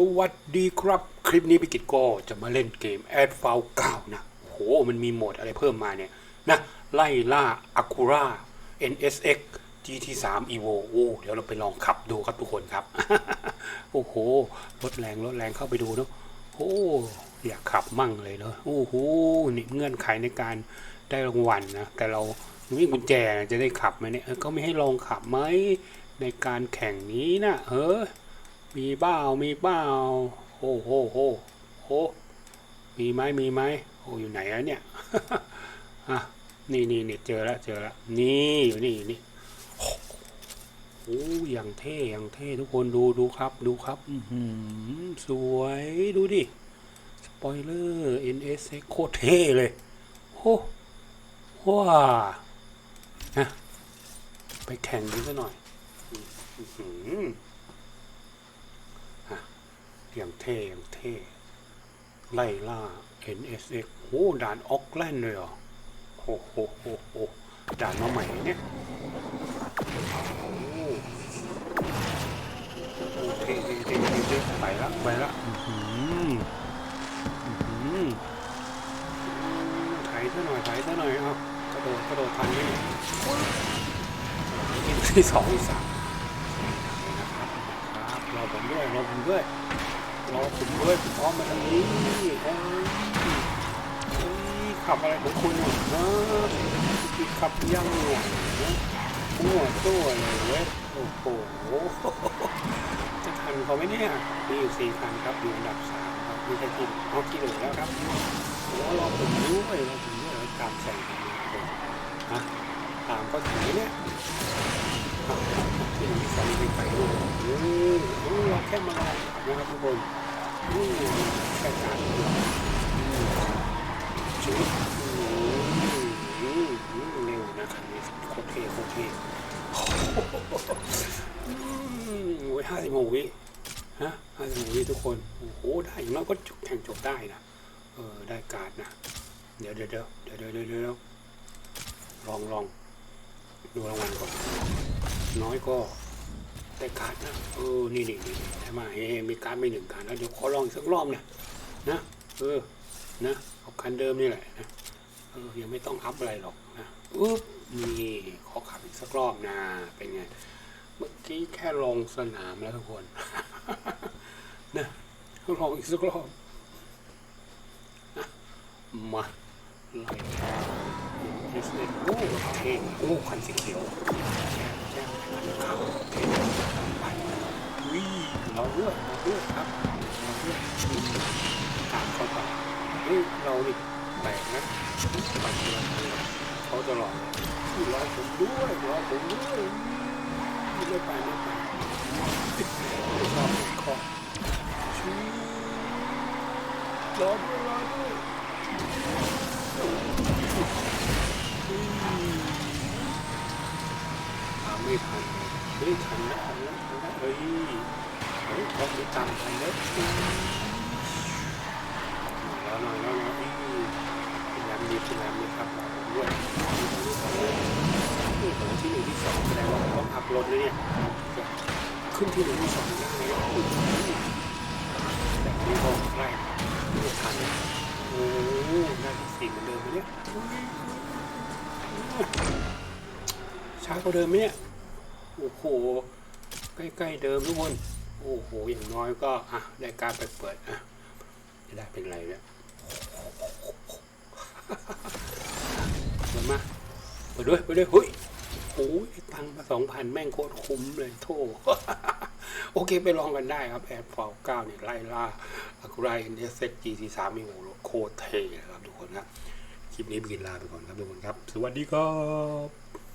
สวัสดีครับ คลิปนี้พี่กิตก็จะมาเล่นเกม a d f a l 9นะโหมันมีโหมดอะไรเพิ่มมาเนี่ยนะไล่ล่าอ Acura NSX GT3 Evo โอ้เดี๋ยวเราไปลองขับดูครับทุกคนครับ โอ้โหรถแรงรถแรงเข้าไปดูเนาะโอ้อยากขับมั่งเลยเนาะโอ้โหนี่เงื่อนไขในการได้รางวัลนะแต่เราไม่มีกุญแจจะได้ขับไหมเนี่ยเออก็ไม่ให้ลองขับไหมในการแข่งนี้นะเฮ้ย มีเบ้ามีเบ้าโอ้โหโหโหมีไหมมีไหมโอ้อยู่ไหนอะเนี่ยอะนี่นี่นี่เจอแล้วเจอแล้วนี่อยู่นี่อยู่นี่โอ้อย่างเท่อย่างเท่ทุกคนดูดูครับดูครับอืสวยดูดิสปอยเลอร์ NS โคตรเท่เลยโอ้ว้านะไปแข่งดูซะหน่อย อื้อหื อย่างเท่อย่างเท่ ไล่ล่า NSX โอ้ด่านออกแลนด์เลยเหรอโอ้โหโอ้โหด่านมาใหม่เนี่ยโอ้โหเท่เท่เท่เท่ไปละไปละอื้อหืออื้อหือไถซะหน่อยไถซะหน่อยเอากระโดดกระโดดทันไหมเนี่ยที่สองที่สามนะครับนะครับรอผมด้วยเรอผมด้วย รอผมด้วยผมพร้อมมาทางนี้เอ้ยขับอะไรของคุณเนี่ยฮะขับยังหน่วหัวตัวเลยเว้ยโอ้โหจะทันเขาไหมเนี่ยมีอยู่สี่คันครับอยู่อันดับสามครับม่ใช่ที่เอาที่หนึ่งแล้วครับโอ้รอผมด้วยรอผมด้วยแล้วตามแข่งนะครับฮะตามก็ถึงเนี่ยที่หนึ่งที่สองที่ไปด้วยเออเออเราแค่มาลองขับ นะครับทุกคนอืมแค่การอืมชีวิตอืมอืมอืมเร็วนะครับนี่โคตรเท่โคตรเท่โอ้ยห้าสิบหกวิฮะห้าสิบหกวิทุกคน โอ้โห ได้อย่างน้อยก็จบแข่งจบได้นะ เออ ได้การ์ดนะ เดี๋ยวเดี๋ยวเดี๋ยวเดี๋ยวเดี๋ยวเดี๋ยวลองลองดูรางวัลก่อน น้อยก็ แต่การ์ดนะเออนี่นี่นี่ใช่ไหมเฮ้มีการ์ดไม่หนึ่งการ์ดแล้วเดี๋ยวขอลองอีกสักรอบนะนะเออนะเอาคันเดิมนี่แหละนะเออยังไม่ต้องอัพอะไรหรอกนะอุ๊บนี่ขอขับอีกสักรอบนะเป็นไงเมื่อกี้แค่ลงสนามแล้วทุกคนนะลองอีกสักรอบมาไล่เอสเอโอ้เท่โอ้คันสีเขียว แจ้งคันขาเท่ไปวิเราเราด้วยครับเราด้วยตามเขาไปเฮ้ยเราดิแปลกนะไปเจอกันเลยเขาจะหลอกรอผมด้วยรอผมด้วยไม่ไปไม่ไปไม่ชอผมคอชูรอด้วยรอด้วย ฮ้ยทันะทันะทันะเฮ้ยเฮ้ยต้องมีตามทันนะแล้วหน่อยแล้วหน่อยพยายามดีพยายามดีครับผมด้วยนี่ผมที่หนึ่งที่สองแสดงว่าต้องอัพรถนะเนี่ยขึ้นที่หนึ่งที่สองได้ไหมแต่นี่ก็แรกไม่ทันโอ้ได้ที่สี่เหมือนเดิมไหมเนี่ยช้ากว่าเดิมไหมเนี่ย โอ้โห ใกล้ๆเดิมทุกคน โอ้โห อย่างน้อยก็ อะ ได้การไปเปิดอะจะได้เป็นไรเนี่ยเปิดมาเปิดด้วยเปิดด้วยเฮ้ยโอ้ยตังค์มาสองพันแม่งโคตรคุ้มเลยโทษโอเคไปลองกันได้ครับแอดฟาวเก้าเนี่ยไล่ล่าอากูไรเนเอสเซ็กจีซีสามมีโอ้โหโคตรเท่เลยครับทุกคนครับ คลิปนี้บินลาไปก่อนครับทุกคนครับ สวัสดีครับ